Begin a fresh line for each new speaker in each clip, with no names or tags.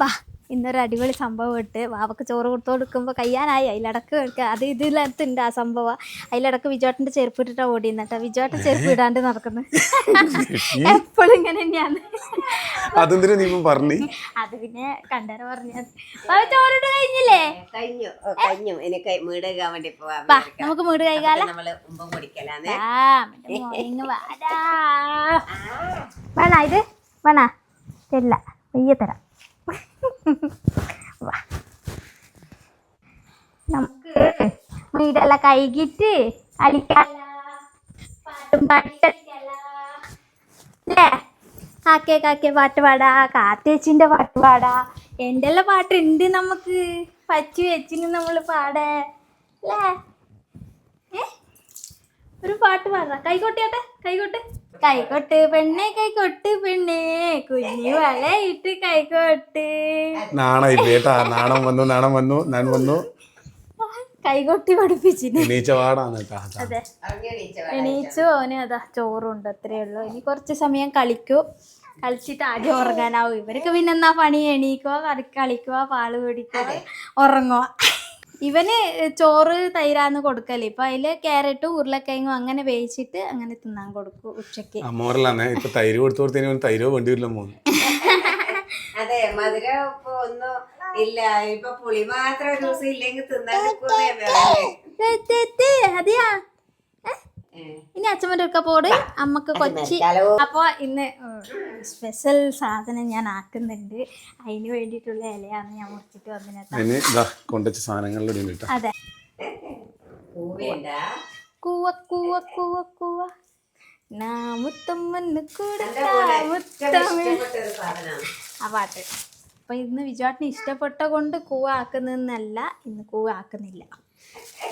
വാ ഇന്നൊരു അടിപൊളി സംഭവം ഇട്ട് വാവക്ക് ചോറ് കൊടുത്തു കൊടുക്കുമ്പോൾ കയ്യാനായി. അതിലടക്ക് കേൾക്കുക അത് ഇതിലടുത്തുണ്ട് ആ സംഭവം. അതിലടക്ക് വിജോട്ടന്റെ ചെരുപ്പ് ഇട്ടിട്ടാ ഓടി എന്നിട്ടാ വിജോട്ടൻ ചെരുപ്പ് ഇടാണ്ട് നടക്കുന്നത് എപ്പോഴും ഇങ്ങനെ തന്നെയാണ്.
അതെന്തിനാ നീ പറഞ്ഞു?
അത് പിന്നെ കണ്ടര പറഞ്ഞത്. ചോറിട്ട് കഴിഞ്ഞില്ലേ?
കഴിഞ്ഞു. കഴിഞ്ഞു. എനിക്ക് വീടുകാൻ വേണ്ടി പോവാൻ
വാ നമുക്ക് വീട് കൈകാല.
നമ്മൾ ഉമ്പം കുടിക്കലാന്ന്
വാടാ വേണ ഇത്? വേണ? തരില്ല വയ്യ തരാം. നമുക്ക് വീടെല്ലാം കൈകിട്ട് അടിക്കാല പാട്ടും പാടിക്കളിക്കാല അല്ലേ? കാക്കേ കാക്കേ പാട്ട് പാടാ. കാത്തേച്ചിന്റെ പാട്ട് പാടാ. എന്റെ എല്ലാം പാട്ടുണ്ട് നമുക്ക്? പച്ചു വെച്ചിന് നമ്മൾ പാടേ. അല്ലേ? ഏ? ഒരു പാട്ട് പാടാ. കൈകൊട്ടിയാട്ടെ കൈകൊട്ട് കൈകൊട്ട് പെണ്ണെ കൈകൊട്ട് പെണ്ണെ കുഞ്ഞു വളയിട്ട് കൈകൊട്ട്.
നാണമില്ല കേട്ടാ നാണം വന്നു നാണം വന്നു ഞാൻ വന്നു.
കൈകൊട്ടി പഠിപ്പിച്ചിന്.
എണീച്ച പാടാണ് കേട്ടാ
എണീച്ച
അവന് അതാ ചോറുണ്ട് അത്രേ ഉള്ളൂ. ഇനി കുറച്ച് സമയം കളിക്കൂ. കളിച്ചിട്ട് ആദ്യം ഉറങ്ങാനാവും. ഇവരൊക്കെ പിന്നെ എന്നാ പണി? എണീക്കുക കളി കളിക്കുക പാൽ പിടിക്കുക ഉറങ്ങുക ഇവന് ചോറ് തൈരാന്ന് കൊടുക്കല്ലേ ഇപ്പൊ അതിൽ ക്യാരറ്റും ഉരുളക്കിഴങ്ങും അങ്ങനെ വേവിച്ചിട്ട് അങ്ങനെ തിന്നാൻ കൊടുക്കും ഉച്ചയ്ക്ക്.
അമ്മോറലാണേ ഇപ്പൊ തൈര് കൊടുത്തു കൊടുത്തതിന് തൈരോ വേണ്ടി വരില്ല മോന്ന്
അതെ മധുര ഇപ്പൊ ഒന്നും ഇല്ല. ഇപ്പൊ പുളി മാത്രം ഒരു ദിവസം ഇല്ലെങ്കിൽ തിന്നാൻ
അതെയാ. ഇനി അച്ഛമ്മന്റെ ഒക്കെ പോട്. അമ്മയ്ക്ക് കൊച്ചി.
അപ്പൊ
അപ്പോൾ ഇന്ന് സ്പെഷ്യൽ സാധനം ഞാൻ ആക്കുന്നുണ്ട്. അതിന് വേണ്ടിട്ടുള്ള ഇലയാണ് ഞാൻ മുറിച്ചിട്ട് വന്നിട്ട്
സാധനങ്ങളിലൂടെ
അതെ.
പൂവേണ്ട.
കൂവ കൂവ കൂവ കൂവ. നാ
മുത്തമ്മന്ന് സാധനമാണ്
ആ പാട്ട് അപ്പൊ ഇന്ന് വിജുവാട്ടിന് ഇഷ്ടപ്പെട്ട കൊണ്ട് കൂവ ആക്കുന്നതെന്നല്ല ഇന്ന് കൂവ ആക്കുന്നില്ല.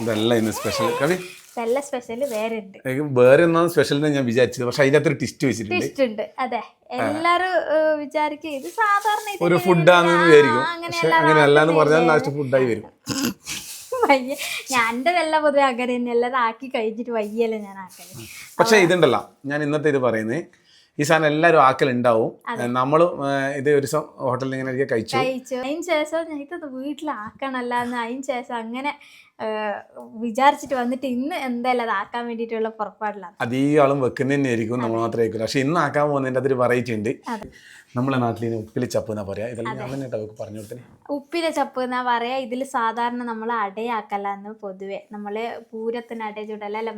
ഇതല്ല ഇന്ന് സ്പെഷ്യൽ കവി
ഇതെല്ലാം സ്പെഷ്യൽ വേറെ ഉണ്ട്
വേറെ ഒന്നാണ് സ്പെഷ്യൽ ഞാൻ വിചാരിച്ചത് പക്ഷെ അതിനകത്ത് ഒരു ടിസ്റ്റ് വെച്ചിട്ടുണ്ട്.
ടിസ്റ്റ് ഉണ്ട്. അതെ. എല്ലാരും വിചാരിക്കും ഇത് സാധാരണ
ഒരു ഫുഡാണെന്ന് വിചാരിക്കും. പക്ഷെ അങ്ങനെ അല്ലാന്ന് പറഞ്ഞാൽ ലാസ്റ്റ് ഫുഡായി വരും.
വയ്യ. ഞാൻ എന്റെ വെല്ല പൊതുവെ അങ്ങനെ തന്നെ. എല്ലാവരും ആക്കി കഴിഞ്ഞിട്ട് വയ്യല്ലേ ഞാൻ ആക്കൽ.
പക്ഷെ ഇതുണ്ടല്ലോ. ഞാൻ ഇന്നത്തെ ഇത് പറയുന്നത്. ഈ സാധനം എല്ലാവരും ആക്കലുണ്ടാവും. നമ്മൾ ഇത് ഒരു ഹോട്ടലിൽ ഇങ്ങനെ കഴിച്ചു.
കഴിച്ചു. അതിന് ശേഷം ഇത് വീട്ടിലാക്കണല്ല എന്ന് അതിന് ശേഷം അങ്ങനെ വിചാരിച്ചിട്ട് വന്നിട്ട് ഇന്ന് എന്തായാലും അത് ആക്കാൻ വേണ്ടിയിട്ടുള്ള പുറപ്പാടിലാണ്.
അധികം ആളും വെക്കുന്നതന്നെ ആയിരിക്കും നമ്മൾ മാത്രമേ പക്ഷെ ഇന്ന് ആക്കാൻ പോകുന്നതിന്റെ അതൊരു വെറൈറ്റി ഉണ്ട്. നമ്മളെ നാട്ടിൽ ഉപ്പിൽ ചപ്പ് എന്നാ പറയാ? ഇതെല്ലാം ഞാൻ തന്നെ കേട്ടോ പറഞ്ഞു കൊടുത്തേ
ഉപ്പിലെ ചപ്പ് എന്നാ പറയാ? ഇതിൽ സാധാരണ നമ്മൾ അടയാക്കലാന്ന് പൊതുവെ. നമ്മൾ പൂരത്തിന് അട ചുടലല്ലേ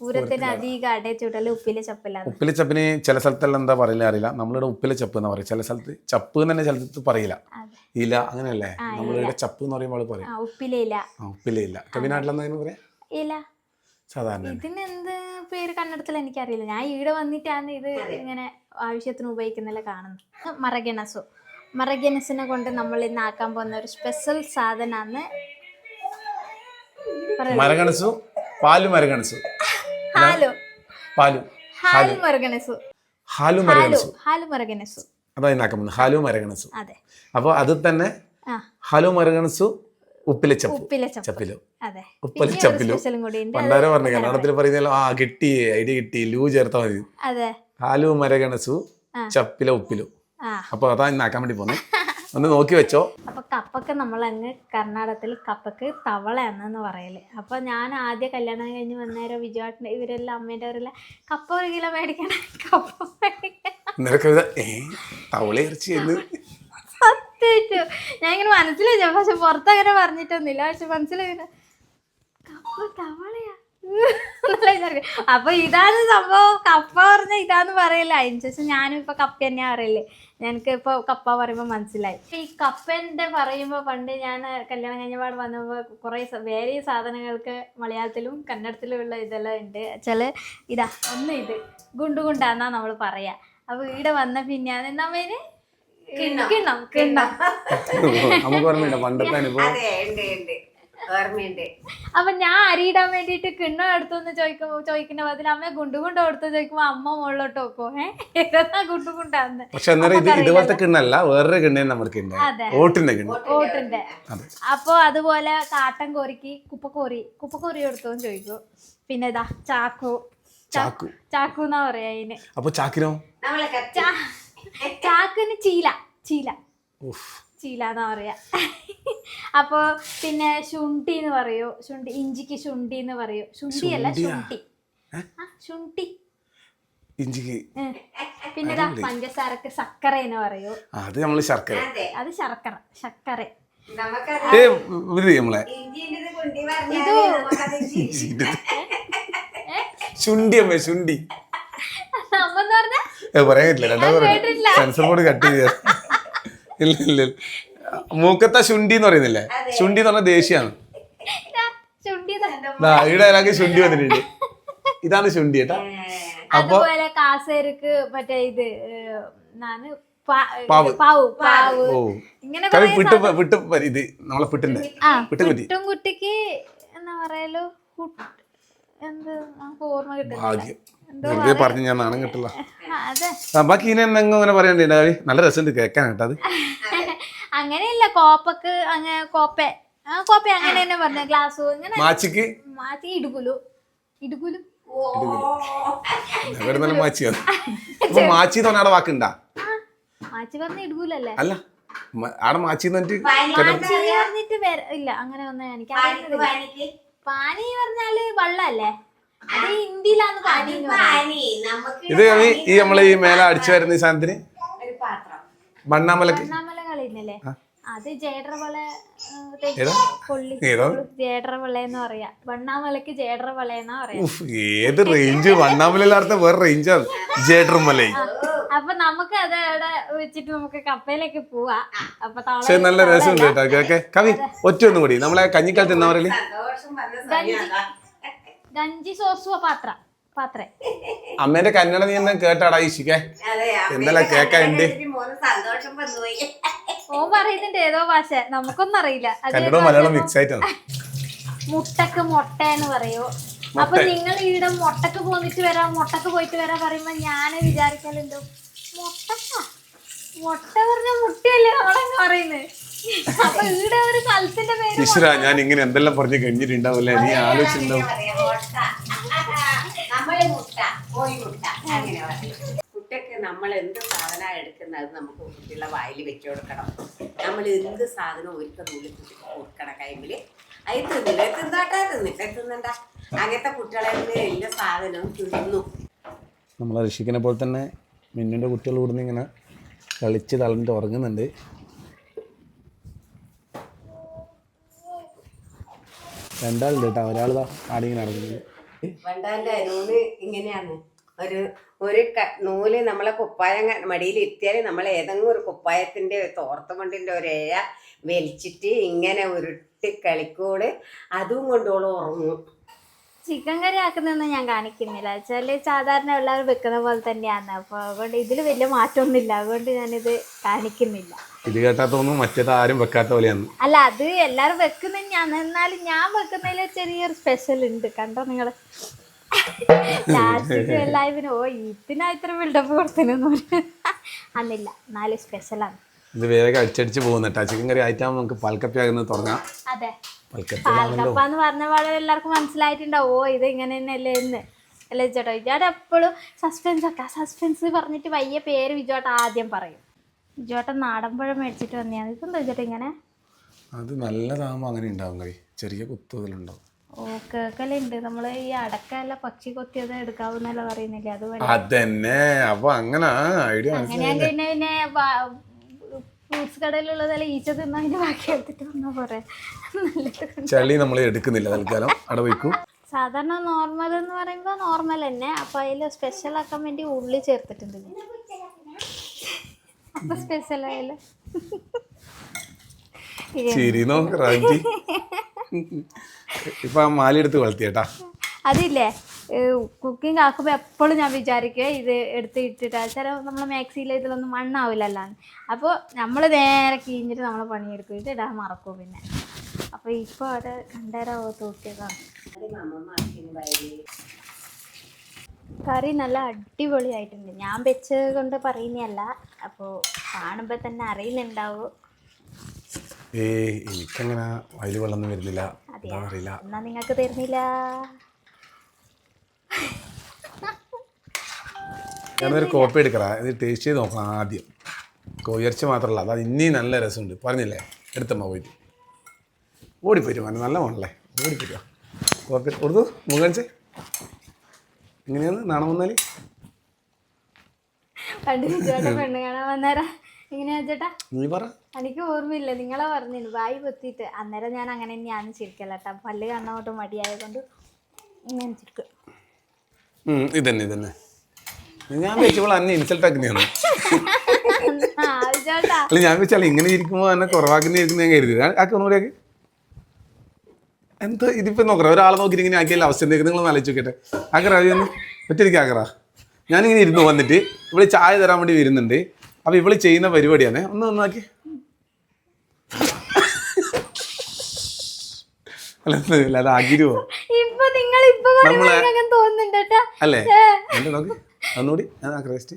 പൂരത്തിന് അധികം അട ചുടൽ ഉപ്പിലെ ചപ്പിലാണ്
ഉപ്പിലെ ചപ്പിന് ചില സ്ഥലത്തെല്ലാം എന്താ പറയില്ല അറിയില്ല. നമ്മളിവിടെ ഉപ്പിലെ ചപ്പ് എന്ന് പറയാ. ചില സ്ഥലത്ത് ചപ്പ് എന്ന് തന്നെ ചില സ്ഥലത്ത് പറയില്ല.
ഇല്ല
ഇല അങ്ങനെയല്ലേ? നമ്മളിവിടെ ചപ്പ് എന്ന് പറയുമ്പോൾ പറയും.
ഉപ്പിലെ ഇല.
ഉപ്പിലെ ഇല്ല കവിനാട്ടിലെന്താ പറയാ?
ഇല.
സാധാരണ തന്നെ.
പേര് കന്നഡത്തിൽ എനിക്കറിയില്ല. ഞാൻ ഈടെ വന്നിട്ടാണ് ഇത് ഇങ്ങനെ ആവശ്യത്തിന് ഉപയോഗിക്കുന്നില്ല കാണുന്നത്. മറഗണസു. മറഗണസിനെ കൊണ്ട് നമ്മൾ ഇന്ന് ആക്കാൻ പോകുന്ന ഒരു സ്പെഷ്യൽ സാധനമാണ്
മരഗണസു പാലു മരഗണസു
ഹാലു?
പാലു.
ഹാലു മരഗണസു
ഹാലു മരഗണസു
ഹാലു. മരഗണസു
അതാ ഇന്നാക്കാൻ പോകുന്നത്. ഹാലു മരഗണസു
അതെ.
അപ്പോൾ അത് തന്നെ ഹാലു മരകണസു ഉപ്പിലെ ചപ്പ്.
ഉപ്പിലെ
ചപ്പിലു? പണ്ടാരം പറഞ്ഞു കന്നഡത്തിൽ പറയുന്നല്ലോ ആ കിട്ടി ഐഡിയ കിട്ടി ലൂ ചേർത്താ മതി. ഹാലു മരകണസു ചപ്പില ഉപ്പിലു. അപ്പൊ അതാ ഇന്നാക്കാൻ വേണ്ടി പോന്നെ. ഒന്ന് നോക്കി വെച്ചോ.
അപ്പൊ കപ്പക്ക് നമ്മൾ അങ്ങ് കർണാടകത്തിൽ കപ്പക്ക് തവള എന്നു പറയൽ. അപ്പൊ ഞാൻ ആദ്യ കല്യാണം കഴിഞ്ഞ് വന്നേരം വിജയാട്ടിന്റെ ഇവരെല്ലാം അമ്മേന്റെ അവരെല്ലാം കപ്പ ഒരു കിലോ മേടിക്കണം കപ്പ മേടിക്കണം.
നിനക്ക് ഇത് ഏ തവള ഇറച്ചി എന്ന്
സത്യം ഞാൻ ഇങ്ങനെ മനസ്സിലായി പക്ഷെ പുറത്തങ്ങനെ പറഞ്ഞിട്ടൊന്നുമില്ല. പക്ഷെ മനസ്സിലായി. കപ്പ തവളയാ. അപ്പൊ ഇതാണ് സംഭവം. കപ്പ പറഞ്ഞ ഇതാന്ന് പറയില്ല. അതിന് ശേഷം ഞാനും ഇപ്പൊ കപ്പ തന്നെയാ അറിയില്ലേ ഞങ്ങൾക്ക് ഇപ്പൊ കപ്പ പറയുമ്പോ മനസ്സിലായി. ഈ കപ്പന്റെ പറയുമ്പോ പണ്ട് ഞാൻ കല്യാണം കഴിഞ്ഞപാട് വന്നപ്പോ കുറെ വേറെ സാധനങ്ങൾക്ക് മലയാളത്തിലും കന്നഡത്തിലും ഉള്ള ഇതെല്ലാം ഉണ്ട്. ചില ഇതാ ഒന്ന് ഇത് ഗുണ്ടു ഗുണ്ടാന്നാ നമ്മൾ പറയാ. അപ്പൊ ഇവിടെ വന്ന പിന്നെയാണ്. നമ്മേന് കിണ്ണം. കിണ്ണം
നമുക്ക് ഓർമ്മയുണ്ട് പണ്ടത്തെ അനുഭവം?
അതെ ഉണ്ട് ഉണ്ട്. ഓർമ്മയുണ്ട്.
അപ്പൊ ഞാൻ അരിയിടാൻ വേണ്ടിട്ട് കിണ്ണം എടുത്തെന്ന് ചോദിക്കുമ്പോ ചോദിക്കുന്ന ബദൽ അമ്മ ഗുണ്ടുഗുണ്ട എടുത്തു ചോദിക്കുമ്പോ അമ്മ മുകളിലോട്ട് വെക്കോ ഏഹ് ഏതാ ഗുണ്ടുകുണ്ടാന്ന്
പക്ഷെ അന്നേരം ഇത് ഇതുപോലത്തെ കിണ്ണല്ല വേറൊരു കിണ്ണേ
അതെ.
ഓട്ടിന്റെ കിണ്ണ. അതെ.
അപ്പൊ അതുപോലെ കാട്ടൻ കോരിക്ക് കുപ്പക്കോറി കുപ്പക്കോറി എടുത്തോന്ന് ചോദിക്കും. പിന്നെ ഇതാ ചാക്കു.
ചാക്കു.
ചാക്കു എന്നാ പറയാ അതിന്
അപ്പൊ ചാക്കിനോ?
നമ്മളെ
ചാക്കിന് ചീല ചീല.
ഉഫ്.
ചീല എന്നാ പറയാ. അപ്പൊ പിന്നെ ശുണ്ടി എന്ന് പറയോ ശുണ്ടി ഇഞ്ചിക്ക് ശുണ്ടി എന്ന് പറയൂ. ശുണ്ടി അല്ല? ശുണ്ടി. ശുണ്ടി.
ഇഞ്ചിക്ക്.
പിന്നെ പഞ്ചസാരക്ക് സക്കര എന്ന് പറയൂ.
അത് നമ്മൾ ശർക്കര.
അതെ.
അത് ശർക്കര ശർക്കര.
നമ്മളെ. ശുണ്ടി അമ്മേ ശുണ്ടി.
നമ്മന്ന് പറഞ്ഞ
പറയാൻ പറ്റില്ല. രണ്ടാമത്. സെൻസർ ബോർഡ് കട്ട് ചെയ്ത് ഇല്ല ഇല്ല ഇല്ല. മൂക്കത്ത ശുണ്ടി എന്ന് പറയുന്നില്ലേ? ശുണ്ടി എന്ന് പറഞ്ഞ ദേഷ്യാണ് ഇവിടെ ഒരാൾക്ക് ശുണ്ടി വന്നിട്ടുണ്ട്. ഇതാണ് ശുണ്ടി കേട്ടാ. അപ്പൊ
അതുപോലെ കാസേർക്ക് മറ്റേ ഇത്
പാവ്.
പാവ് ഇങ്ങനെ
വിട്ട് വിട്ട് ഇത് നമ്മളെ പിട്ടിന്റെ
ആ
വിട്ട് പറ്റി.
കുട്ടിക്ക് എന്നാ പറയലോ? കുട്ട്- എന്ത് നമുക്ക് ഓർമ്മ കിട്ടുന്നില്ല.
ഭാഗ്യം. വെറുതെ പറഞ്ഞു ഞാൻ നാണം കിട്ടില്ല. ബാക്കി ഇനി എന്തെങ്കിലും അങ്ങനെ പറയണ്ടേ നല്ല രസമുണ്ട് കേൾക്കാൻ കേട്ടോ അത്.
അങ്ങനെയില്ല കോപ്പക്ക് അങ്ങനെ കോപ്പ. കോപ്പ അങ്ങനെ തന്നെ പറഞ്ഞു ഗ്ലാസ് അങ്ങനെ
മാച്ചിക്ക്?
മാച്ചി ഇടുകുലു. ഇടുകുലു.
എവിടെ മാച്ചി അപ്പൊ മാച്ചി എന്ന് പറഞ്ഞ അവിടെ വാക്കുണ്ടാ?
മാച്ചി പറഞ്ഞ ഇടുകുലല്ലേ?
അല്ല ആടെ മാച്ചി എന്ന് പറഞ്ഞിട്ട്
ഇല്ല അങ്ങനെ എനിക്ക് പാനി പറഞ്ഞാൽ വെള്ളല്ലേ?
ഇത് കവി ഈ നമ്മളെ ഈ മേലെ അടിച്ചു വരുന്ന ഈ സാധനത്തിന്?
ഒരു പാത്രം.
മണ്ണാമലക്ക്.
അത്
ഏതാ? റേഞ്ച് വണ്ണാമലയിലടുത്ത വേറെ റേഞ്ചാണ് ജേഡ്രമല
അപ്പൊ നമുക്ക് അത് അവിടെ വെച്ചിട്ട് നമുക്ക് കപ്പയിലേക്ക് പോവാ.
പക്ഷെ നല്ല രസമുണ്ട് കേട്ടോ. കേക്കെ കവി ഒറ്റ ഒന്നും കൂടി. നമ്മളെ കഞ്ഞിക്കാലത്ത് എന്നാ പറയൽ
സന്തോഷം വന്ന സമയം അതാ.
ഗഞ്ചി സോസുവ പാത്ര. പാത്ര.
അമ്മേന്റെ കന്നഡ നീ എന്നാ കേട്ടാടാ ഈശിക്കെ.
അതെ
എന്തെല്ലാം കേക്കാനുണ്ട്?
ഓൻ പറയുന്നുണ്ട് ഏതോ ഭാഷ. നമുക്കൊന്നും അറിയില്ല കന്നഡ
കന്നഡവും മലയാളം മിക്സ് ആയിട്ടാണ്.
മുട്ടക്ക് മുട്ട എന്ന് പറയൂ? അപ്പൊ നിങ്ങൾ ഇവിടെ മുട്ടക്ക് പോന്നിട്ട് വരാം മുട്ടക്ക് പോയിട്ട് വരാ പറയുമ്പോ ഞാൻ വിചാരിക്കലുണ്ട് മുട്ടക്ക? മുട്ട പറഞ്ഞ മുട്ടയല്ലേ നമ്മളങ്ങ് പറയുന്നത് അപ്പൊ ഇവിടെ ഒരു സ്ഥലത്തിന്റെ പേര്
ഞാൻ ഇങ്ങനെ എന്തെല്ലാം പറഞ്ഞു കഴിഞ്ഞിട്ടുണ്ടാവില്ല നീ ആലോചിച്ചിട്ടുണ്ടാവും
പറയാ, മുട്ട. നമ്മൾ മുട്ട കോഴി മുട്ട അങ്ങനെ പറയും കുട്ടിക്ക് നമ്മൾ എന്ത് സാധനമാണ് എടുക്കുന്നത് നമുക്ക് കുട്ടികളെ വായിൽ വെച്ച് കൊടുക്കണം. നമ്മൾ എന്ത് സാധനം ഒരുക്ക ഉള്ളിൽ കുട്ടിക്ക് കൊടുക്കണ കൈമിൽ അത് തിന്നില്ല തിന്നാട്ടാ തിന്നില്ല തിന്നണ്ട. അങ്ങനത്തെ കുട്ടികളെ എല്ലാ സാധനവും തിന്നു.
നമ്മൾ ഋഷിക്കിനെ പോലെ തന്നെ മിന്നുന്റെ കുട്ടികൾ കൂടുന്ന ഇങ്ങനെ കളിച്ച് തളഞ്ഞിട്ട് ഉറങ്ങുന്നുണ്ട്. രണ്ടാളുണ്ട് കേട്ടോ. ഒരാളിതാ ആടിങ്ങനെ നടക്കുന്നത്.
വണ്ടാന്റെ നൂൽ ഇങ്ങനെയാണ്. ഒരു ഒരു ക- നൂൽ നമ്മളെ കുപ്പായം ഇരുത്തിയാൽ നമ്മൾ ഏതെങ്കിലും ഒരു കുപ്പായത്തിന്റെ തോർത്തുമുണ്ടിന്റെ ഏഴ വലിച്ചിട്ട് ഇങ്ങനെ ഉരുട്ടി കളിക്കോട്. അതും കൊണ്ടോളം ഉറങ്ങും.
ചിക്കൻ കറി ആക്കുന്നതൊന്നും ഞാൻ കാണിക്കുന്നില്ല. വെച്ചാൽ സാധാരണ എല്ലാവരും വെക്കുന്ന പോലെ തന്നെയാണ്. അപ്പോൾ അതുകൊണ്ട് ഇതിൽ വലിയ മാറ്റമൊന്നുമില്ല. അതുകൊണ്ട് ഞാനിത് കാണിക്കുന്നില്ല.
ഇത് കേട്ടാ തോന്നുന്നു മറ്റേത് ആരും വെക്കാത്ത പോലെയാണ്.
അല്ല അത് എല്ലാരും വെക്കുന്ന ഞാൻ എന്നാലും ഞാൻ വെക്കുന്നതിൽ ചെറിയൊരു സ്പെഷ്യൽ ഉണ്ട്. കണ്ടോ നിങ്ങൾ? എല്ലാവരും ഓ ഇതിനാ ഇത്ര ബിൽഡപ്പ് കൊടുത്തതെന്ന് അന്നില്ല എന്നാലും സ്പെഷ്യലാണ്
ഇത് വേഗം അടിച്ചടിച്ച് പോകുന്നട്ടാ ചിക്കൻ കറി ആയിട്ടാകുമ്പോൾ നമുക്ക് പാൽക്കപ്പിയാകുന്നത് തുടങ്ങാം.
അതെ. പൽക്കപ്പ എന്ന് പറഞ്ഞ പാടെ എല്ലാവർക്കും മനസ്സിലായിട്ടുണ്ടാവും ഓ ഇത് ഇങ്ങനെ തന്നെയല്ലേ എന്ന്. അല്ലേ ചേട്ടോ? വിജോട്ട് എപ്പോഴും സസ്പെൻസ് ഒക്കെ. സസ്പെൻസ് പറഞ്ഞിട്ട് വയ്യ പേര് വിജോട്ട ആദ്യം പറയും. വിജോട്ടൻ നാടൻപഴം മേടിച്ചിട്ട് വന്നെയാണ്. ഇതെന്താ വിജോട്ട് ഇങ്ങനെ?
അത് നല്ലതാകുമ്പോൾ അങ്ങനെ ഉണ്ടാവും കറി. ചെറിയ കുത്തുതലുണ്ടാവും
ഓ കേക്കലുണ്ട്. നമ്മൾ ഈ അടക്കല്ല പക്ഷി കൊത്തിയത് എടുക്കാവുന്നല്ല പറയുന്നില്ലേ? അത്
അതന്നെ. അപ്പൊ അങ്ങനെ ഐഡിയ
മനസ്സിലായി. പിന്നെ പിന്നെ ഫ്രൂട്ട്സ് കടയിലുള്ളതല്ല ഈച്ച തിന്നാ അതിന്റെ ബാക്കി എടുത്തിട്ട് വന്നാ പോരെ.
ചളി നമ്മൾ എടുക്കുന്നില്ല തൽക്കാലം. അവിടെ വയ്ക്കും.
സാധാരണ നോർമൽ എന്ന് പറയുമ്പോൾ നോർമൽ തന്നെ. അപ്പൊ അതിൽ സ്പെഷ്യൽ ആക്കാൻ വേണ്ടി ഉള്ളി ചേർത്തിട്ടുണ്ട്. അപ്പൊ സ്പെഷ്യൽ ആയാലും?
ശരി നോക്ക് ഇപ്പൊ ആ മാലി എടുത്ത് വളർത്തിയേട്ടാ
അതില്ലേ? കുക്കിംഗ് ആക്കുമ്പോൾ എപ്പോഴും ഞാൻ വിചാരിക്കുക ഇത് എടുത്ത് ഇട്ടിട്ട്. ചില നമ്മളെ മാക്സിയിൽ ഇതിലൊന്നും മണ്ണാവില്ലല്ലോ. അപ്പോൾ നമ്മൾ നേരെ കീഞ്ഞിട്ട് നമ്മളെ പണിയെടുക്കും. ഇത് ഇടാൻ മറക്കും പിന്നെ. അപ്പോൾ ഇപ്പോൾ അവിടെ കണ്ടേരാവോ തൂക്കിയതാണ് കറി നല്ല അടിപൊളിയായിട്ടുണ്ട്. ഞാൻ വെച്ചത് കൊണ്ട് പറയുന്നതല്ല. അപ്പോൾ കാണുമ്പോൾ തന്നെ അറിയുന്നുണ്ടാവും.
ഏ എനിക്കങ്ങനെ വയലു വെള്ളമൊന്നും വരുന്നില്ല. എന്താ അറിയില്ല.
എന്നാ നിങ്ങൾക്ക് തരുന്നില്ല?
ഞാനൊരു കോപ്പി എടുക്കടാ. ഇത് ടേസ്റ്റ് ചെയ്ത് നോക്കണം ആദ്യം. കോയർച്ച മാത്രമല്ല അത് ഇനിയും നല്ല രസമുണ്ട്. പറഞ്ഞില്ലേ? എടുത്തമ്മ പോയിട്ട്. ഓടിപ്പോയിട്ട് മോനെ നല്ല മോണല്ലേ? ഓടിപ്പോയിട്ട് കോപ്പി കൊടുത്തു? മുഖണിച്ചേ എങ്ങനെയാണ് നാണം വന്നാൽ
പെണ്ണ് കാണാൻ വന്നേരം. ഇങ്ങനെയാ ചേട്ടാ?
നീ പറ.
എനിക്ക് ഓർമ്മയില്ല. നിങ്ങളെ പറഞ്ഞു വായി പൊത്തിയിട്ട്. അന്നേരം ഞാൻ അങ്ങനെ തന്നെയാണ് ചിരിക്കല കേട്ടോ. പല്ല് കണ്ണോട്ട് മടിയായതുകൊണ്ട് ഇങ്ങനെ ചിരിക്കും.
ഇതന്നെ ഇതന്നെ. ഞാൻ വെച്ചപ്പോൾ അന്നെ ഇൻസൾട്ട് ആക്കുന്നതാണ് അല്ല ഞാൻ വെച്ചാൽ ഇങ്ങനെ ഇരിക്കുമ്പോൾ തന്നെ കുറവാക്കുന്ന ഞാൻ കരുതി ആക്കി എന്താ ഇതിപ്പോ നോക്കറ ഒരാളെ നോക്കിയിട്ട് ഇങ്ങനെ ആക്കിയല്ല അവസ്ഥ എന്തെങ്കിലും നിങ്ങൾ ആലോചിച്ച് നോക്കട്ടെ ആക്കറ ഒന്ന്. ഒറ്റയ്ക്ക് ആക്കറ ഞാനിങ്ങനെ ഇരുന്നു വന്നിട്ട് ഇവിടെ ചായ തരാൻ വേണ്ടി വരുന്നുണ്ട്. അപ്പൊ ഇവൾ ചെയ്യുന്ന പരിപാടിയാണ്. ഒന്ന് നന്നാക്കി. അല്ല അത് അകിരുവോ?
ഇപ്പൊ നിങ്ങൾ ഇപ്പൊ പറയുമ്പോ
നമ്മളെ- അല്ലേ? നോക്ക്. ഒന്നുകൂടി ക്രൈസ്റ്റ്.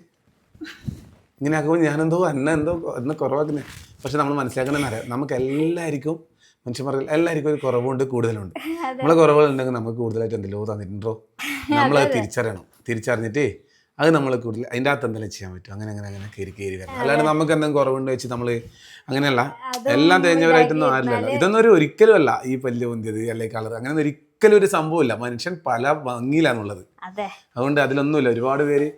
ഇങ്ങനെ ആക്കുമ്പോൾ ഞാനെന്തോ എന്നെ എന്തോ എന്നെ കുറവാക്കുന്നേ. പക്ഷെ നമ്മൾ മനസ്സിലാക്കണമെന്ന് അറിയാം. നമുക്ക് എല്ലാവർക്കും മനുഷ്യന്മാർക്ക് എല്ലാവർക്കും ഒരു കുറവുണ്ട് കൂടുതലുണ്ട്. നമ്മളെ കുറവുകളുണ്ടെങ്കിൽ നമുക്ക് കൂടുതലായിട്ട് എന്തെല്ലോ തന്നിട്ടുണ്ടോ? നമ്മളത് തിരിച്ചറിയണം. തിരിച്ചറിഞ്ഞിട്ട് അത് നമ്മൾ കൂടുതൽ അതിന്റെ അകത്ത് എന്തെങ്കിലും ചെയ്യാൻ പറ്റും അങ്ങനെ അങ്ങനെ അങ്ങനെ കയറി കയറി വരണം. അല്ലാണ്ട് നമുക്ക് എന്തെങ്കിലും കുറവുണ്ട് വെച്ച് നമ്മൾ അങ്ങനെയല്ല. എല്ലാം തേഞ്ഞവരായിട്ടൊന്നും ആരില്ലല്ലോ. ഇതൊന്നും ഒരു ഒരിക്കലും അല്ല ഈ പല്ല് പൊന്തിയത് അല്ലെങ്കിൽ കളർ. അങ്ങനെ ഒരിക്കലും ഒരു സംഭവമില്ല. മനുഷ്യൻ പല ഭംഗിയിലാണുള്ളത്
അതെ.
അതുകൊണ്ട് അതിലൊന്നുമില്ല. ഒരുപാട് പേര്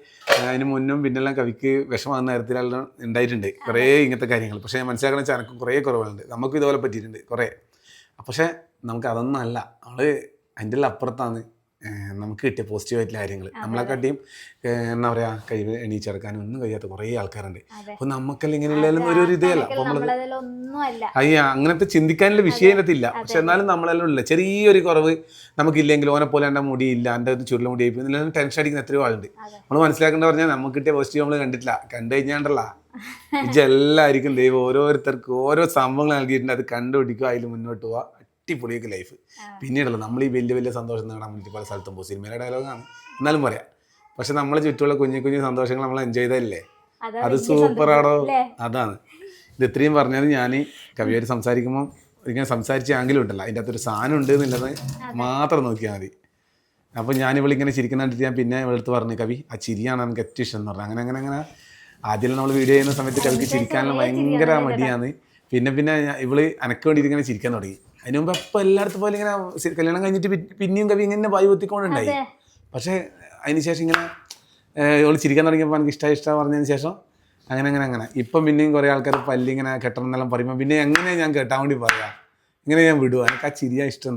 അതിന് മുന്നും പിന്നെല്ലാം കവിക്ക് വിഷമാകുന്ന തരത്തിലെല്ലാം ഉണ്ടായിട്ടുണ്ട്. കുറേ ഇങ്ങനത്തെ കാര്യങ്ങൾ. പക്ഷേ ഞാൻ മനസ്സിലാക്കണ വെച്ചാൽ എനക്കും കുറേ കുറവുകളുണ്ട്. നമുക്കും ഇതുപോലെ പറ്റിയിട്ടുണ്ട്. കുറേ. പക്ഷേ നമുക്ക് അതൊന്നും അല്ല. നമ്മൾ അതിന്റെ അപ്പുറത്താണ്. നമുക്ക് കിട്ടിയ പോസിറ്റീവായിട്ടുള്ള കാര്യങ്ങൾ നമ്മളെക്കാട്ടിയും എന്താ പറയുക കഴിവ് എണീച്ചെടുക്കാനും ഒന്നും കഴിയാത്ത കുറേ ആൾക്കാരുണ്ട്.
അപ്പൊ
അപ്പോൾ നമുക്കെല്ലാം ഇങ്ങനെയുള്ള ഒരു ഒരു അപ്പൊ അപ്പോൾ നമ്മൾ അയ്യ അങ്ങനത്തെ ചിന്തിക്കാനുള്ള വിഷയം പക്ഷെ എന്നാലും നമ്മളെല്ലാം ഉള്ള. ചെറിയൊരു കുറവ് നമുക്കില്ലെങ്കിൽ ഓനെ പോലെ എന്റെ മുടിയില്ല എന്റെ ഒരു ചുരുള മുടി ആയിപ്പോയി. ടെൻഷൻ അടിക്കുന്ന എത്രയോ ആളുണ്ട്. നമ്മൾ മനസ്സിലാക്കേണ്ട പറഞ്ഞാൽ നമുക്ക് കിട്ടിയ പോസിറ്റീവ് നമ്മൾ കണ്ടിട്ടില്ല. കണ്ടു കഴിഞ്ഞാണ്ടല്ല. എല്ലാവർക്കും ദൈവം ഓരോരുത്തർക്കും ഓരോ സംഭവങ്ങൾ നൽകിയിട്ടുണ്ട്. അത് കണ്ടുപിടിക്കുക അതിൽ മുന്നോട്ട് പോവുക അടിപൊളിയൊക്കെ ലൈഫ് പിന്നീടല്ല നമ്മൾ ഈ വലിയ വലിയ സന്തോഷം നേടാൻ വേണ്ടിയിട്ട് പല സ്ഥലത്തും പോകും സിനിമയിലെ ഡയലോഗാണ് എന്നാലും പറയാം പക്ഷെ നമ്മളെ ചുറ്റുമുള്ള കുഞ്ഞു കുഞ്ഞു സന്തോഷങ്ങൾ നമ്മൾ എൻജോയ് ചെയ്തല്ലേ
അതാ
സൂപ്പറാണോ? അതാണ്. ഇത് ഇത്രയും പറഞ്ഞത് ഞാൻ കവിയായിട്ട് സംസാരിക്കുമ്പോൾ ഇങ്ങനെ സംസാരിച്ച ആങ്കിലും ഉണ്ടല്ലോ. അതിന്റെ അകത്തൊരു സാധനം ഉണ്ട് എന്നുള്ളത് മാത്രം നോക്കിയാൽ മതി. അപ്പോൾ ഞാൻ ഇവളിങ്ങനെ ചിരിക്കുന്ന കണ്ടിട്ട് ഞാൻ പിന്നെ ഇവളടുത്ത് പറഞ്ഞു കവി ആ ചിരിയാണ് നമുക്ക് ഏറ്റവും ഇഷ്ടം എന്ന് പറഞ്ഞു. അങ്ങനെ അങ്ങനെ അങ്ങനെ. ആദ്യം നമ്മൾ വീഡിയോ ചെയ്യുന്ന സമയത്ത് കവിക്ക് ചിരിക്കാനുള്ള ഭയങ്കര മടിയാണ്. പിന്നെ പിന്നെ ഇവൾ അനക്ക് വേണ്ടിയിട്ട് ഇങ്ങനെ ചിരിക്കാൻ തുടങ്ങി. അതിന് മുമ്പ് എപ്പോൾ എല്ലായിടത്തും പോലെ ഇങ്ങനെ കല്യാണം കഴിഞ്ഞിട്ട് പിന്നെയും കവി ഇങ്ങനെ വായി ഒത്തിക്കൊണ്ടുണ്ടായി
അതെ.
പക്ഷേ അതിന് ശേഷം ഇങ്ങനെ ഇവൾ ചിരിക്കാൻ തുടങ്ങിയപ്പോൾ എനിക്ക് ഇഷ്ടം ഇഷ്ടം പറഞ്ഞതിന് ശേഷം അങ്ങനെ അങ്ങനെ അങ്ങനെ. ഇപ്പം പിന്നെയും കുറേ ആൾക്കാർ പല്ലിങ്ങനെ കെട്ടണം എന്നെല്ലാം പറയുമ്പോൾ പിന്നെ എങ്ങനെ ഞാൻ കേട്ടാൻ വേണ്ടി പറയാം? ഇങ്ങനെ ഞാൻ വിടുക എനിക്ക് ആ ചിരിയാ ഇഷ്ടം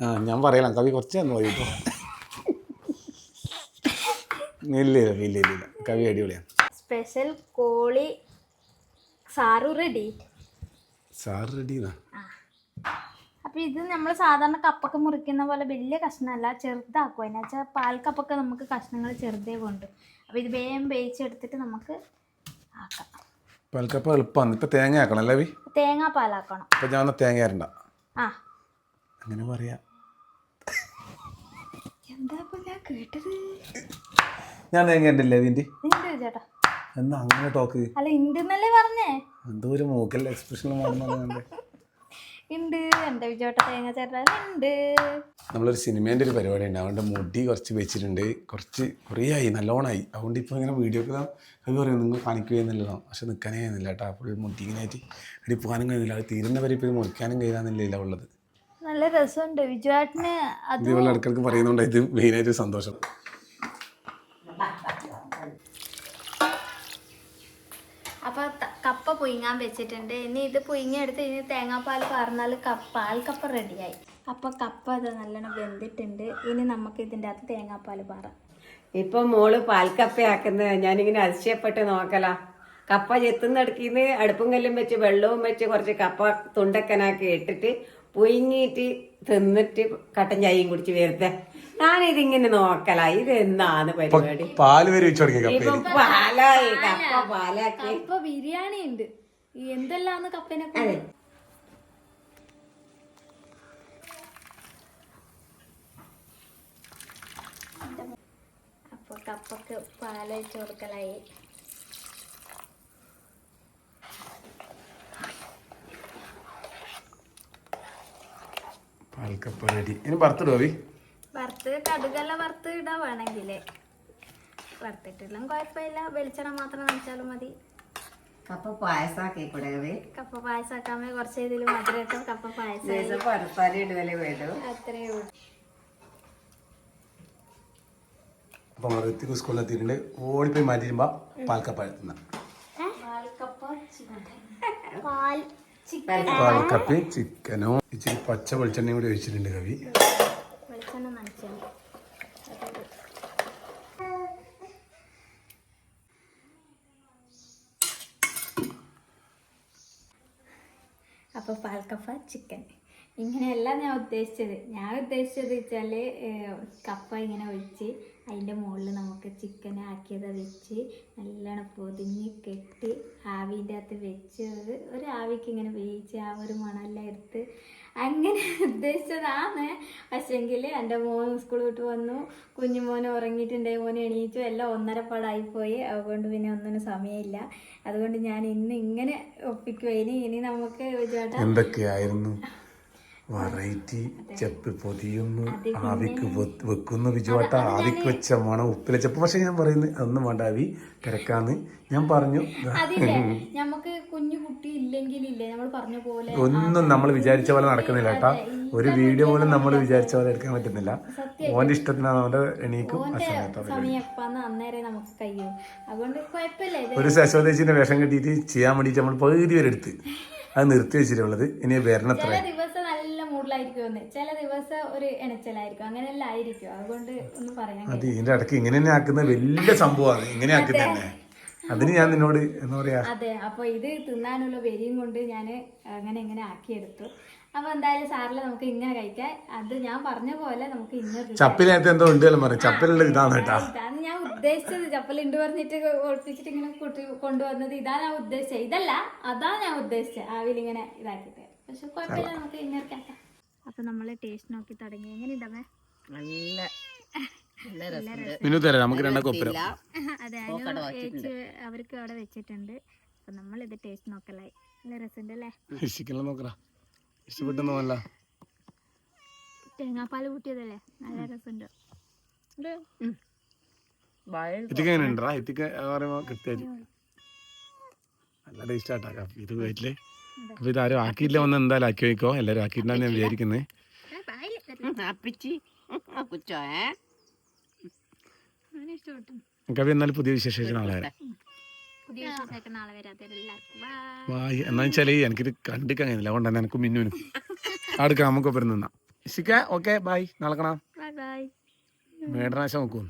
ആ ഞാൻ പറയലാം. കവി കുറച്ച് തന്നു ഇല്ല ഇല്ല ഇല്ല ഇല്ല ഇല്ല. കവി അടിപൊളിയാണ്
സ്പെഷ്യൽ കോളി സാറു റെഡി
റെഡി
അപ്പൊ ഇത് നമ്മൾ സാധാരണ കപ്പൊക്കെ മുറിക്കുന്ന പോലെ വലിയ കഷ്ണമല്ല ചെറുതാക്കുക എന്നു വെച്ചാൽ പാൽക്കപ്പൊക്കെ നമുക്ക് കഷ്ണങ്ങൾ ചെറുതേ കൊണ്ട്. അപ്പൊ ഇത് വേഗം വേവിച്ചെടുത്തിട്ട് നമുക്ക് ആക്കാം.
പൽക്കപ്പം എളുപ്പമാണ് ഇപ്പം തേങ്ങ ആക്കണം അല്ലേ
തേങ്ങ പാലാക്കണം.
ഞാൻ തേങ്ങ ആരണ്ട
ആ.
അങ്ങനെ പറയാ.
എന്താ കേട്ടത്?
ഞാൻ തേങ്ങ ഉണ്ടല്ലേ
ചേട്ടാ.
എന്നാ അങ്ങനെ ടോക്ക്
അല്ല ഉണ്ടെന്നല്ലേ പറഞ്ഞേ?
എന്തോ ഒരു മൂക്കല്ല എക്സ്പ്രഷൻ
ഉണ്ട് എന്റെ വിജയോട്ട തേങ്ങ ചേർന്നുണ്ട്
നമ്മളൊരു സിനിമേന്റെ ഒരു പരിപാടി ഉണ്ട്. അതുകൊണ്ട് മുടി കുറച്ച് വെച്ചിട്ടുണ്ട്. കുറച്ച് കുറേ ആയി നല്ലോണമായി അതുകൊണ്ട് ഇപ്പോൾ ഇങ്ങനെ വീഡിയോ ഒക്കെ കവി പറയും നിങ്ങൾ കാണിക്കുകയെന്നല്ലോ പക്ഷെ നിൽക്കാനേ കഴിയുന്നില്ല കേട്ടോ. അപ്പോൾ മുടി ഇങ്ങനെ ആയിട്ട് അടി പോകാനും കഴിയില്ല. അത് തീരുന്നവരെ ഇപ്പോൾ ഇത് മുറിക്കാനും കഴിയാന്നില്ല ഉള്ളത്.
നല്ല രസമുണ്ട്. വിജുവാട്ടിന് അത്
ഇവളുടെ ഇടയ്ക്കിടയ്ക്ക് പറയുന്നുണ്ട്. ഇത് മെയിനായിട്ട് സന്തോഷം.
അപ്പൊ കപ്പ പുയിങ്ങാൻ വെച്ചിട്ടുണ്ട്. ഇനി ഇത് പുയിങ്ങെടുത്ത് ഇനി തേങ്ങാപ്പാൽ പറഞ്ഞാൽ കപ്പ പാൽക്കപ്പ റെഡിയായി. അപ്പൊ കപ്പ അത് നല്ലോണം വെന്തിട്ടുണ്ട്. ഇനി നമുക്ക് ഇതിന്റെ അകത്ത് തേങ്ങാപ്പാൽ പാറാം.
ഇപ്പൊ മോൾ പാൽക്കപ്പയാക്കുന്നത് ഞാനിങ്ങനെ അതിശയപ്പെട്ട് നോക്കലാ. കപ്പ ചെത്തുന്നിടക്കിന്ന് അടുപ്പും കല്ലും വെച്ച് വെള്ളവും വെച്ച് കുറച്ച് കപ്പ തുണ്ടക്കനാക്കി ഇട്ടിട്ട് പുയിങ്ങിട്ട് തിന്നിട്ട് കട്ടൻ ചായയും കുടിച്ച് വെറുതെ. ഞാനിതിങ്ങനെ നോക്കലാ. ഇതെന്താണ് പരിപാടി?
പാൽ വരെ വെച്ച് തുടങ്ങി
ഇപ്പൊ പാലായി കപ്പ പാലാക്കി.
കപ്പ ബിരിയാണി ഉണ്ട് എന്തെല്ലാന്ന് കപ്പനെ
അതെ.
അപ്പൊ കപ്പക്ക് പാലൊഴിച്ച് കൊടുക്കലായി.
പാൽക്കപ്പ റെഡി. ഇനി വറുത്തിടുവോ വി
വറുത്ത് കടുകെല്ലാം വറുത്ത് ഇടാ വേണമെങ്കിൽ വറുത്തിട്ടില്ല കുഴപ്പമില്ല. വെളിച്ചെണ്ണ മാത്രം നനച്ചാലും മതി.
കപ്പ പായസാക്കി കൂടവേ
കപ്പ പായസാക്കാമേ. കുറച്ച് ഇതിൽ മധുരം ഇട്ടോ കപ്പ പായസം അത്രയേ ഉള്ളൂ.
അപ്പൊ ഋത്തിക്ക് ഓടിപ്പോയി മാറ്റിരുമ്പോ പാൽക്കപ്പ എത്തുന്ന. പാൽക്കപ്പയും ചിക്കനോ ഇച്ചിരി പച്ച വെളിച്ചെണ്ണയും കൂടി ഒഴിച്ചിട്ടുണ്ട് കവി
വെളിച്ചെണ്ണ നനച്ചാൽ അപ്പോൾ പാൽക്കപ്പ ചിക്കൻ ഇങ്ങനെയല്ല ഞാൻ ഉദ്ദേശിച്ചത്. ഞാൻ ഉദ്ദേശിച്ചത് വെച്ചാൽ കപ്പ ഇങ്ങനെ ഒഴിച്ച് അതിന്റെ മുകളിൽ നമുക്ക് ചിക്കൻ ആക്കിയത് വെച്ച് നല്ലോണം പൊതിഞ്ഞ് കെട്ടി ആവിന്റെ അകത്ത് വെച്ച് ഒരു ആവിക്ക് ഇങ്ങനെ വേവിച്ച് ആ ഒരു മണമെല്ലാം എടുത്ത് അങ്ങനെ ഉദ്ദേശിച്ചതാണ്. പക്ഷെങ്കിൽ എന്റെ മോൻ സ്കൂളിൽ വിട്ട് വന്നു. കുഞ്ഞു മോനെ ഉറങ്ങിയിട്ടുണ്ടേ. മോൻ എണീച്ചു. എല്ലാം ഒന്നരപ്പാടായിപ്പോയി. അതുകൊണ്ട് പിന്നെ ഒന്നിനും സമയമില്ല. അതുകൊണ്ട് ഞാൻ ഇന്ന് ഇങ്ങനെ ഒപ്പിക്കുവായി ഇനി നമുക്ക് ചേട്ടാ
എന്തൊക്കെയായിരുന്നു? വെറൈറ്റി ചെപ്പ് പൊതിയുന്നു ആവിക്ക് വെക്കുന്ന ബിജുവാട്ട ആവിക്ക് വെച്ച മണം ഉപ്പിലെ ചെപ്പ്. പക്ഷെ ഞാൻ പറയുന്നത് അതൊന്നും വേണ്ട ആവി തിരക്കാന്ന് ഞാൻ പറഞ്ഞു
നമുക്ക് കുഞ്ഞു കുട്ടി ഇല്ലെങ്കിലില്ലേ? നമ്മൾ പറഞ്ഞ പോലെ
ഒന്നും നമ്മൾ വിചാരിച്ച പോലെ നടക്കുന്നില്ല കേട്ടാ. ഒരു വീഡിയോ പോലും നമ്മൾ വിചാരിച്ച പോലെ എടുക്കാൻ പറ്റുന്നില്ല. ഓന്റെ ഇഷ്ടത്തിനാണ് അവന്റെ എണീക്കും ഒരു ശശോദേശിന്റെ വേഷം കെട്ടിയിട്ട് ചെയ്യാൻ വേണ്ടിയിട്ട് നമ്മൾ പകുതി വരെ എടുത്ത്. അത് നിർത്തി വെച്ചിട്ടുള്ളത്. ഇനി വരണത്ര
ഒന്ന് ചില ദിവസം ഒരു ഇണച്ചലായിരിക്കും. അങ്ങനെയെല്ലാം ആയിരിക്കും. അതുകൊണ്ട് ഒന്നും പറയാൻ
അത് ഇതിന്റെ ഇടയ്ക്ക് ഇങ്ങനെ തന്നെ ആക്കുന്നത് വലിയ സംഭവമാണ്. ഇങ്ങനെ ആക്കുന്ന തന്നെ. അതിന് ഞാൻ നിന്നോട് എന്താ പറയാ?
അതെ. അപ്പൊ ഇത് തിന്നാനുള്ള വെരിയും കൊണ്ട് ഞാൻ അങ്ങനെ ഇങ്ങനെ ആക്കിയെടുത്തു. അപ്പൊ എന്തായാലും സാറിൽ നമുക്ക് ഇങ്ങനെ കഴിക്കാം. അത് ഞാൻ പറഞ്ഞ പോലെ നമുക്ക് ഇങ്ങനെ
ചപ്പിനകത്ത് എന്തോ പറയും ചപ്പിലുള്ള ഇതാണ് കേട്ടാ.
ഇതാണ്. ഞാൻ ഉദ്ദേശിച്ചത്. ചപ്പൽ ഉണ്ട് പറഞ്ഞിട്ട് ഒളിപ്പിച്ചിട്ട് ഇങ്ങനെ കൂട്ടി കൊണ്ടുവന്നത് ഇതാ ഞാൻ ഉദ്ദേശിച്ചത്. ഇതല്ല അതാ ഞാൻ ഉദ്ദേശിച്ചത്. ആവിലിങ്ങനെ ഇതാക്കിയിട്ട്. പക്ഷെ കുഴപ്പമില്ല നമുക്ക് ഇന്നൊക്കെ അപ്പൊ നമ്മൾ ടേസ്റ്റ് നോക്കി തുടങ്ങി. എങ്ങനെ ഇതാവേ
നല്ല
നമുക്ക്
അതെ ചേച്ചി അവർക്ക് അവിടെ വെച്ചിട്ടുണ്ട്. അപ്പൊ നമ്മൾ ഇത് ടേസ്റ്റ് നോക്കലായി. നല്ല രസമുണ്ട് അല്ലേ?
തേങ്ങാപ്പാൽ
തേങ്ങാപ്പാൽ കൂട്ടിയതല്ലേ? നല്ല രസമുണ്ട്.
നല്ല ടേസ്റ്റ് ആട്ടാ കാപ്പി. ഇത് വീട്ടിൽ അപ്പൊ ഇതാരും ആക്കിയില്ല ഒന്ന് എന്തായാലും ആക്കി വയ്ക്കോ എല്ലാരും ആക്കിയിട്ടുണ്ടെന്ന് ഞാൻ വിചാരിക്കുന്നത്
അപ്പിച്ചി കുച്ചോ ഏ?
ഇഷ്ടപ്പെട്ടു.
കവി എന്നാലും പുതിയ വിശേഷം നാളെ വരാം. എന്നാ വെച്ചാൽ എനിക്കിത് കണ്ടിക്കാൻ കഴിയുന്നില്ല. അതുകൊണ്ടാണ് എനിക്ക് മിന്നുവിനും. അടുക്കാം നമുക്ക് ഒപ്പം നിന്നാ. ഇഷിക്ക ഓക്കെ ബൈ നടക്കണം
ബൈ ബൈ
മേടനാശം നോക്കും